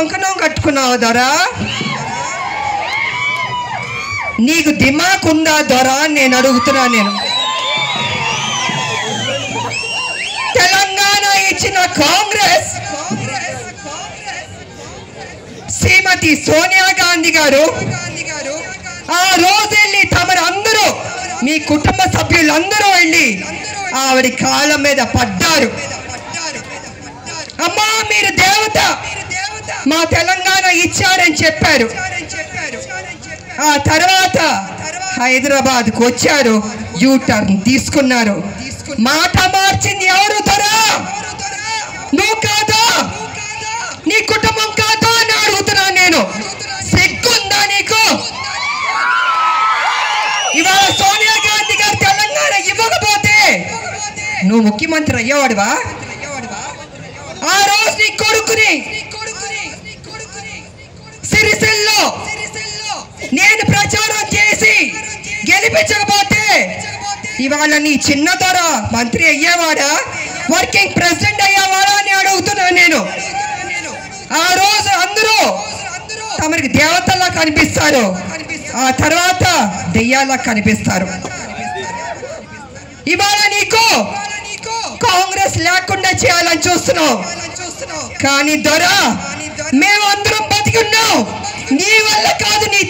కంకణం కట్టుకున్నావు దొరా? నీకు దిమాక్ ఉందా దొరా నేను అడుగుతున్నా నేను. తెలంగాణ ఇచ్చిన కాంగ్రెస్ శ్రీమతి సోనియా గాంధీ గారు ఆ రోజు వెళ్ళి తమరు అందరూ మీ కుటుంబ సభ్యులందరూ వెళ్ళి ఆవిడ కాళ్ళ మీద పడ్డారు. అమ్మా మీరు దేవత మా తెలంగాణ ఇచ్చారని చెప్పారు. ఆ తర్వాత హైదరాబాద్కు వచ్చారు. యూ టర్న్ తీసుకున్నారు. మాట మార్చింది ఎవరు తరా నువ్వు కాదా? నీ కుటుంబం కాదా అని అడుగుతున్నా నేను. సిగ్గుందా నీకు? ఇవాళ సోనియా గాంధీ గారు తెలంగాణ ఇవ్వకపోతే నువ్వు ముఖ్యమంత్రి అయ్యేవాడువా? ఆ రోజు నీ కొడుకుని ఇవాళ నీ చిన్న దొర మంత్రి అయ్యేవాడా? వర్కింగ్ ప్రెసిడెంట్ అయ్యేవాడా అని అడుగుతున్నాను నేను. ఆ రోజు అందరూ తమరికి దేవతలా కనిపిస్తారు. ఆ తర్వాత దెయ్యాలా కనిపిస్తారు. ఇవాళ నీకు కాంగ్రెస్ లేకుండా చేయాలని చూస్తున్నావు. కానీ దొర మేమందరం బతికి ఉన్నాం. నీ వల్ల కాదు నీ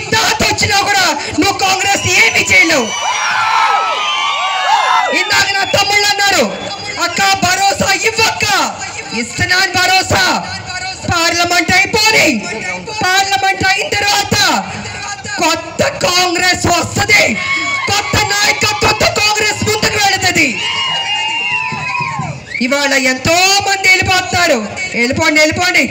ఇస్తున్నాను భరోసా. పార్లమెంట్ అయిపోయి పార్లమెంట్ అయిన తర్వాత కొత్త కాంగ్రెస్ వస్తుంది. కొత్త నాయకత్వంతో కాంగ్రెస్ ముందుకు వెళుతుంది. ఇవాళ ఎంతో మంది వెళ్ళిపోతున్నారు. వెళ్ళిపోండి వెళ్ళిపోండి.